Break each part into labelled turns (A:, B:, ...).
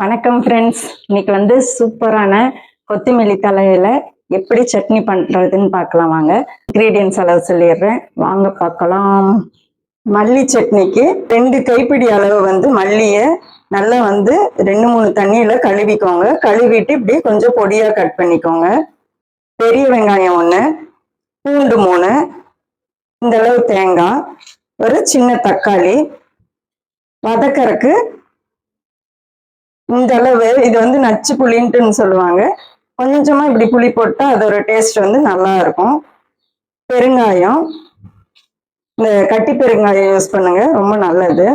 A: வணக்கம் ஃப்ரெண்ட்ஸ் இன்னைக்கு வந்து சூப்பரான கொத்தமல்லி தலையில எப்படி சட்னி பண்றதுன்னு பார்க்கலாம் வாங்க. இன்க்ரீடியன்ஸ் அளவு சொல்லிடுறேன். வாங்க பார்க்கலாம். மல்லி சட்னிக்கு ரெண்டு கைப்பிடி அளவு வந்து மல்லியை நல்லா வந்து ரெண்டு மூணு தண்ணியில கழுவிக்கோங்க. கழுவிட்டு இப்படி கொஞ்சம் பொடியா கட் பண்ணிக்கோங்க. பெரிய வெங்காயம் ஒன்று பூண்டு மூணு இந்த அளவு தேங்காய் ஒரு சின்ன தக்காளி வதக்கறக்கு இந்த அளவு இது வந்து நச்சு புளின்ட்டுன்னு சொல்லுவாங்க. கொஞ்சமா இப்படி புளி போட்டா அதோட டேஸ்ட் வந்து நல்லா இருக்கும் பெருங்காயம். இந்த கட்டி பெருங்காயம் யூஸ் பண்ணுங்க ரொம்ப நல்லது.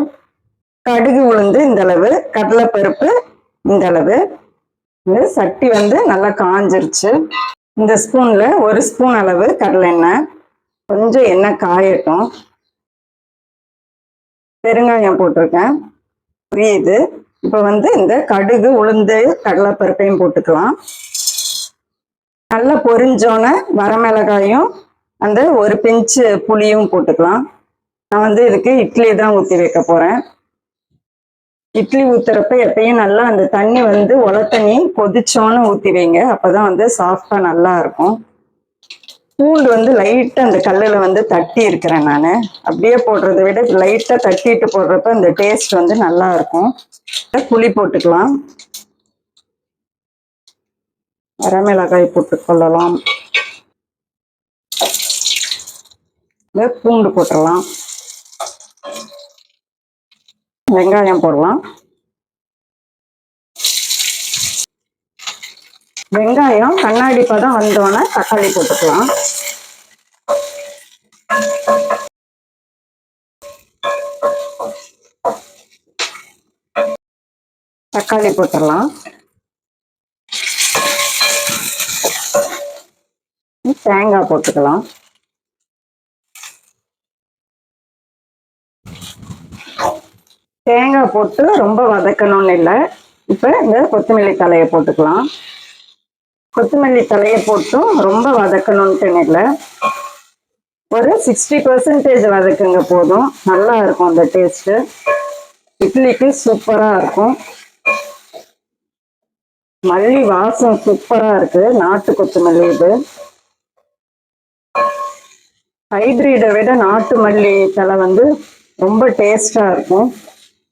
A: கடுகு உளுந்து இந்த அளவு கடலைப்பருப்பு இந்த அளவு. இந்த சட்டி வந்து நல்லா காஞ்சிருச்சு. இந்த ஸ்பூன்ல ஒரு ஸ்பூன் அளவு கடலை எண்ணெய் கொஞ்சம் எண்ணெய் காயட்டும். பெருங்காயம் போட்டிருக்கேன். புரியுது? இப்போ வந்து இந்த கடுகு உளுந்து கடலைப்பருப்பையும் போட்டுக்கலாம். நல்லா பொரிஞ்சோன்னே வரமிளகாயும் அந்த ஒரு பிஞ்சு புளியும் போட்டுக்கலாம். நான் வந்து இதுக்கு இட்லி தான் ஊற்றி வைக்க போகிறேன் இட்லி ஊற்றுறப்ப எப்பயும் நல்லா அந்த தண்ணி வந்து உல தண்ணி கொதிச்சோன்னு ஊற்றி வைங்க. அப்போ தான் வந்து சாஃப்டாக நல்லா இருக்கும். பூண்டு வந்து லைட்டாக அந்த கல்லில் வந்து தட்டி இருக்கிறேன் நான். அப்படியே போடுறதை விட லைட்டாக தட்டிட்டு போடுறப்ப அந்த டேஸ்ட் வந்து நல்லா இருக்கும். புளி போட்டுக்கலாம். வரமிளகாய் போட்டுக்கொள்ளலாம் பூண்டு போட்டுடலாம். வெங்காயம் போடலாம். வெங்காயம் கண்ணாடி பதம் வந்தோடனே தக்காளி போட்டுக்கலாம். தக்காளி போட்டுடலாம். தேங்காய் போட்டுக்கலாம். தேங்காய் போட்டு ரொம்ப வதக்கணும்னு இல்லை. இப்போ இந்த கொத்தமல்லி தலையை போட்டுக்கலாம். கொத்தமல்லி தலையை போட்டும் ரொம்ப வதக்கணும்ட்டுன்னு இல்லை. ஒரு சிக்ஸ்டி பர்சன்டேஜ் வதக்குங்க போதும். நல்லா இருக்கும் அந்த டேஸ்ட்டு இட்லிக்கு சூப்பராக இருக்கும். மல்லி வாசம் சூப்பராக இருக்கு. நாட்டு கொத்தமல்லி இது. ஹைப்ரிடை விட நாட்டு மல்லி தலை வந்து ரொம்ப டேஸ்டாக இருக்கும்.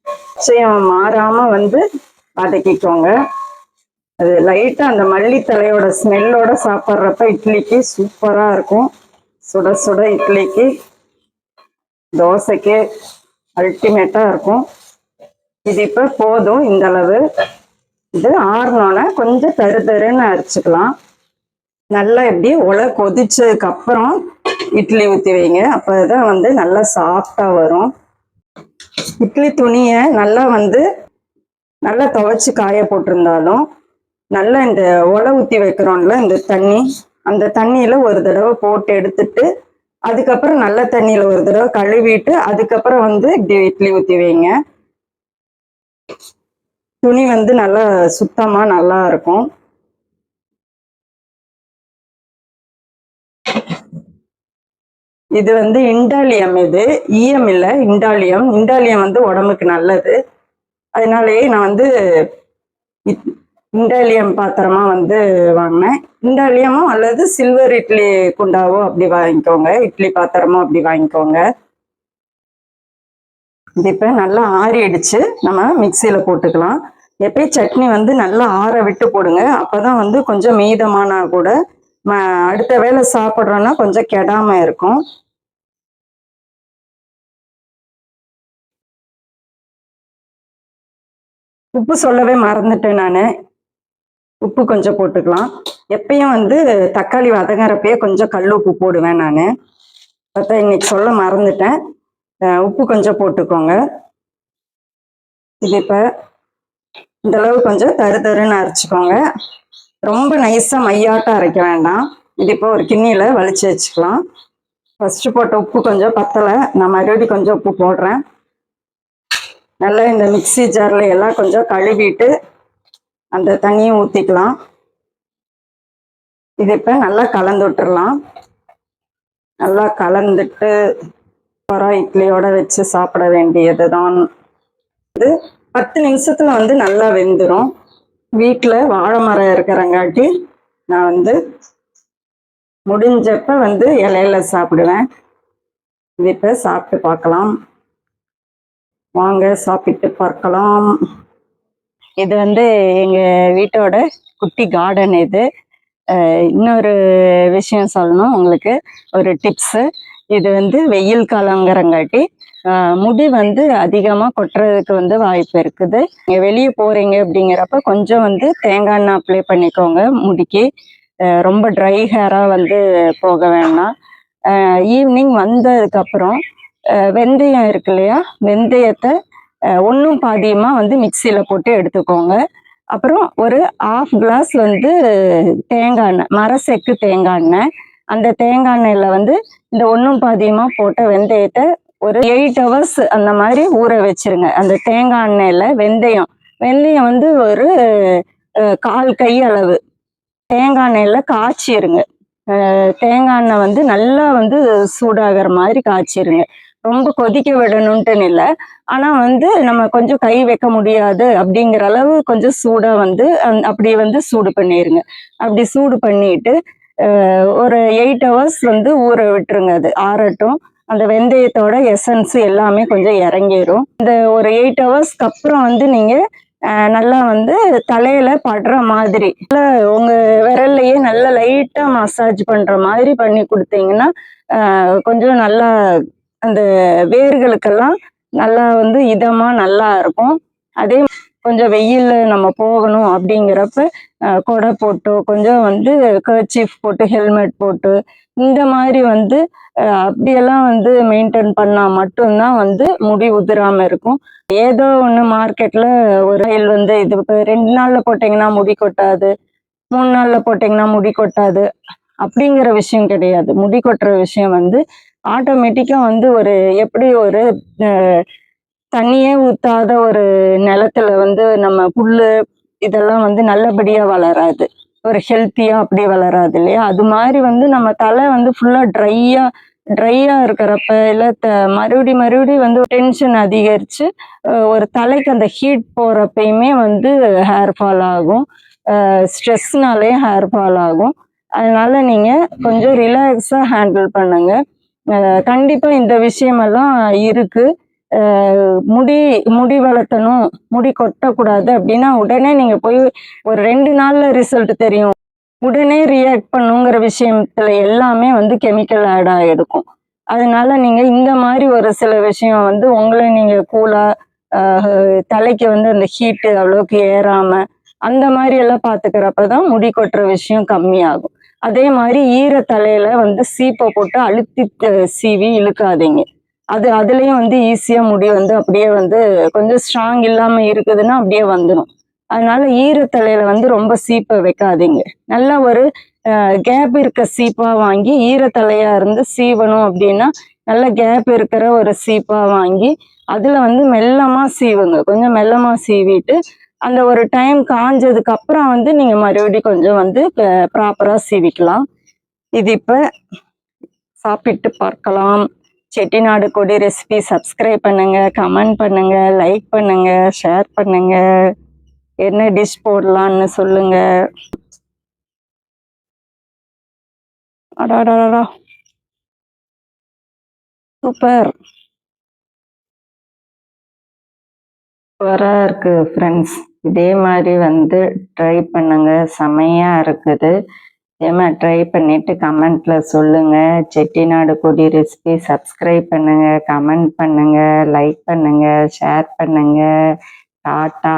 A: நிச்சயம் மாறாமல் வந்து வதக்கிக்கோங்க. அது லைட்டாக அந்த மல்லித்தலையோட ஸ்மெல்லோட சாப்பிட்றப்ப இட்லிக்கு சூப்பராக இருக்கும். சுட சுட இட்லிக்கு. தோசைக்கு அல்டிமேட்டாக இருக்கும். இது இப்போ போதும் இந்த அளவு இது ஆறினோன்னே கொஞ்சம் தரு தருன்னு அரைச்சிக்கலாம். நல்லா எப்படி உலை கொதிச்சதுக்கப்புறம் இட்லி ஊற்றி வைங்க. அப்போ தான் வந்து நல்லா சாஃப்டாக வரும். இட்லி துணியை நல்லா வந்து நல்லா துவைச்சி காய போட்டிருந்தாலும் நல்லா இந்த ஒலை ஊற்றி வைக்கிறோம்ல இந்த தண்ணி. அந்த தண்ணியில் ஒரு தடவை போட்டு எடுத்துட்டு அதுக்கப்புறம் நல்ல தண்ணியில் ஒரு தடவை கழுவிட்டு அதுக்கப்புறம் வந்து இப்படி இட்லி ஊற்றி வைங்க. துணி வந்து நல்லா சுத்தமாக நல்லா இருக்கும். இது வந்து இண்டாலியம் இது ஈயம் இல்லை இண்டாலியம். இண்டாலியம் வந்து உடம்புக்கு நல்லது. அதனாலேயே நான் வந்து இண்டாலியம் பாத்திரமா வந்து வாங்கினேன். இண்டாலியமோ அல்லது சில்வர் இட்லி குண்டாவோ அப்படி வாங்கிக்கோங்க. இட்லி பாத்திரமோ அப்படி வாங்கிக்கோங்க. இது இப்போ நல்லா ஆறிடுச்சு. நம்ம மிக்சியில் போட்டுக்கலாம். எப்பயும் சட்னி வந்து நல்லா ஆற விட்டு போடுங்க. அப்பதான் வந்து கொஞ்சம் மீதமானா கூட ம- அடுத்த வேளை சாப்பிட்றோன்னா கொஞ்சம் கெடாம இருக்கும். உப்பு சொல்லவே மறந்துட்டேன் நான். உப்பு கொஞ்சம் போட்டுக்கலாம். எப்பயும் வந்து தக்காளி வதங்குறப்பயே கொஞ்சம் கல் உப்பு போடுவேன் நான். பார்த்தா இன்னைக்கு சொல்ல மறந்துட்டேன். உப்பு கொஞ்சம் போட்டுக்கோங்க. இது இப்போ இந்த அளவு கொஞ்சம் தரு தருன்னு அரைச்சிக்கோங்க. ரொம்ப நைஸாக மையாட்டம் அரைக்க வேண்டாம். இது இப்போ ஒரு கிண்ணியில் வலிச்சு வச்சுக்கலாம். ஃபஸ்ட்டு போட்ட உப்பு கொஞ்சம் பத்தலை. நான் மறுபடியும் கொஞ்சம் உப்பு போடுறேன். நல்லா இந்த மிக்ஸி ஜாரில் எல்லாம் கொஞ்சம் கழுவிட்டு அந்த தண்ணியும் ஊற்றிக்கலாம் இது இப்போ நல்லா கலந்து விட்டுறலாம். நல்லா கலந்துட்டு அப்புறம் இட்லியோட வச்சு சாப்பிட வேண்டியது தான் இது பத்து நிமிஷத்தில் வந்து நல்லா வெந்துடும் வீட்டில் வாழை மரம் இருக்கிறங்காட்டி நான் வந்து முடிஞ்சப்ப வந்து இலையில சாப்பிடுவேன். இது இப்போ சாப்பிட்டு பார்க்கலாம். வாங்க சாப்பிட்டு பார்க்கலாம். இது வந்து எங்கள் வீட்டோட குட்டி கார்டன் இது. இன்னொரு விஷயம் சொல்லணும் உங்களுக்கு. ஒரு டிப்ஸு இது வந்து வெயில் காலங்கிறங்காட்டி முடி வந்து அதிகமாக கொட்டுறதுக்கு வந்து வாய்ப்பு இருக்குது. நீங்கள் வெளியே போகிறீங்க அப்படிங்கிறப்ப கொஞ்சம் வந்து தேங்காய் எண்ணெய் அப்ளை பண்ணிக்கோங்க முடிக்கு. ரொம்ப ட்ரை ஹேராக வந்து போக வேண்டாம். ஈவினிங் வந்ததுக்கப்புறம் வெந்தயம் இருக்கு இல்லையா? வெந்தயத்தை ஒன்றும் பாதியமாக வந்து மிக்சியில் போட்டு எடுத்துக்கோங்க. அப்புறம் ஒரு ஆஃப் கிளாஸ் வந்து தேங்காய் எண்ணெய் மரசெக்கு தேங்காய் எண்ணெய். அந்த தேங்காய் எண்ணெயில் வந்து இந்த ஒன்றும் பாதியமாக போட்ட வெந்தயத்தை ஒரு எயிட் ஹவர்ஸ் அந்த மாதிரி ஊற வச்சிருங்க. அந்த தேங்காய் எண்ணெயில் வெந்தயம். வெந்தயம் வந்து ஒரு கால் கை அளவு. தேங்காய் எண்ணெயில் காய்ச்சிருங்க. தேங்காய் எண்ணெய் வந்து நல்லா வந்து சூடாகிற மாதிரி காய்ச்சிருங்க. ரொம்ப கொதிக்க விடணுன்ட்டுன்னு இல்லை ஆனால் வந்து நம்ம கொஞ்சம் கை வைக்க முடியாது அப்படிங்கிற அளவு கொஞ்சம் சூடாக வந்து அப்படி வந்து சூடு பண்ணிடுங்க அப்படி சூடு பண்ணிட்டு ஒரு எயிட் ஹவர்ஸ் வந்து ஊற விட்டுருங்க அது. ஆறட்டும். அந்த வெந்தயத்தோட எசன்ஸ் எல்லாமே கொஞ்சம் இறங்கிரும். இந்த ஒரு எயிட் ஹவர்ஸ்க்கு அப்புறம் வந்து நீங்க நல்லா வந்து தலையில படுற மாதிரி உங்க விரல்லையே நல்லா லைட்டா மசாஜ் பண்ற மாதிரி பண்ணி கொடுத்தீங்கன்னா கொஞ்சம் நல்லா அந்த வேர்களுக்கெல்லாம் நல்லா வந்து இதமா நல்லா இருக்கும். அதே கொஞ்சம் வெயில்ல நம்ம போகணும் அப்படிங்கிறப்ப கொடை போட்டு கொஞ்சம் வந்து கர்ச்சீஃப் போட்டு ஹெல்மெட் போட்டு இந்த மாதிரி வந்து அப்படியெல்லாம் வந்து மெயின்டைன் பண்ணால் மட்டும்தான் வந்து முடி உதிராம இருக்கும். ஏதோ ஒன்று மார்க்கெட்டில் ஒரு ரயில் வந்து இது ரெண்டு நாளில் போட்டிங்கன்னா முடி கொட்டாது மூணு நாளில் போட்டிங்கன்னா முடி கொட்டாது அப்படிங்கிற விஷயம் கிடையாது. முடி கொட்டுற விஷயம் வந்து ஆட்டோமேட்டிக்காக வந்து ஒரு எப்படி ஒரு தண்ணியே ஊற்றாத ஒரு நிலத்துல வந்து நம்ம புல் இதெல்லாம் வந்து நல்லபடியாக வளராது. ஒரு ஹெல்த்தியாக அப்படி வளராது இல்லையா? அது மாதிரி வந்து நம்ம தலை வந்து ஃபுல்லாக ட்ரையாக ட்ரையாக இருக்கிறப்ப இல்லை த மறுபடி மறுபடி வந்து டென்ஷன் அதிகரித்து ஒரு தலைக்கு அந்த ஹீட் போகிறப்பயுமே வந்து ஹேர் ஃபால் ஆகும். ஸ்ட்ரெஸ்னாலே ஹேர் ஃபால் ஆகும். அதனால நீங்கள் கொஞ்சம் ரிலாக்ஸாக ஹேண்டில் பண்ணுங்கள் கண்டிப்பா இந்த விஷயமெல்லாம் இருக்கு. முடி முடி வளர்த்தணும் முடி கொட்டக்கூடாது அப்படின்னா உடனே நீங்க போய் ஒரு ரெண்டு நாள்ல ரிசல்ட் தெரியும். உடனே ரியாக்ட் பண்ணுங்கிற விஷயத்துல எல்லாமே வந்து கெமிக்கல் ஆட் ஆகிருக்கும் அதனால நீங்க இந்த மாதிரி ஒரு சில விஷயம் வந்து உங்களை நீங்க கூலா தலைக்கு வந்து அந்த ஹீட்டு அவ்வளோக்கு ஏறாம அந்த மாதிரி எல்லாம் பாத்துக்கிறப்ப தான் முடி கொட்டுற விஷயம் கம்மியாகும். அதே மாதிரி ஈர தலையில வந்து சீப்பை போட்டு அழுத்தி சீவி இழுக்காதீங்க. அது அதுலயும் வந்து ஈஸியா முடி வந்து அப்படியே வந்து கொஞ்சம் ஸ்ட்ராங் இல்லாம இருக்குதுன்னா அப்படியே வந்துடும் அதனால ஈரத்தலையில வந்து ரொம்ப சீப்பை வைக்காதீங்க. நல்லா ஒரு கேப் இருக்க சீப்பா வாங்கி ஈரத்தலையா இருந்து சீவணும் அப்படின்னா நல்ல கேப் இருக்கிற ஒரு சீப்பா வாங்கி அதுல வந்து மெல்லமா சீவுங்க. கொஞ்சம் மெல்லமா சீவிட்டு அந்த ஒரு டைம் காஞ்சதுக்கு அப்புறம் வந்து நீங்க மறுபடியும் கொஞ்சம் வந்து ப்ராப்பரா சீவிக்கலாம். இது இப்ப சாப்பிட்டு பார்க்கலாம். செட்டிநாடு கொடி ரெசிபி சப்ஸ்கிரைப் பண்ணுங்க கமெண்ட் பண்ணுங்க லைக் பண்ணுங்க ஷேர் பண்ணுங்க. என்ன டிஷ் போடலாம்னு சொல்லுங்க. அடாடாடா சூப்பர். சூப்பராக இருக்கு ஃப்ரெண்ட்ஸ் இதே மாதிரி வந்து ட்ரை பண்ணுங்க. செமையாக இருக்குது. இதே மாதிரி ட்ரை பண்ணிட்டு கமெண்ட்ல சொல்லுங்க. செட்டிநாடு கொடி ரெசிபி சப்ஸ்கிரைப் பண்ணுங்க. கமெண்ட் பண்ணுங்க. லைக் பண்ணுங்க. ஷேர் பண்ணுங்க. டாட்டா.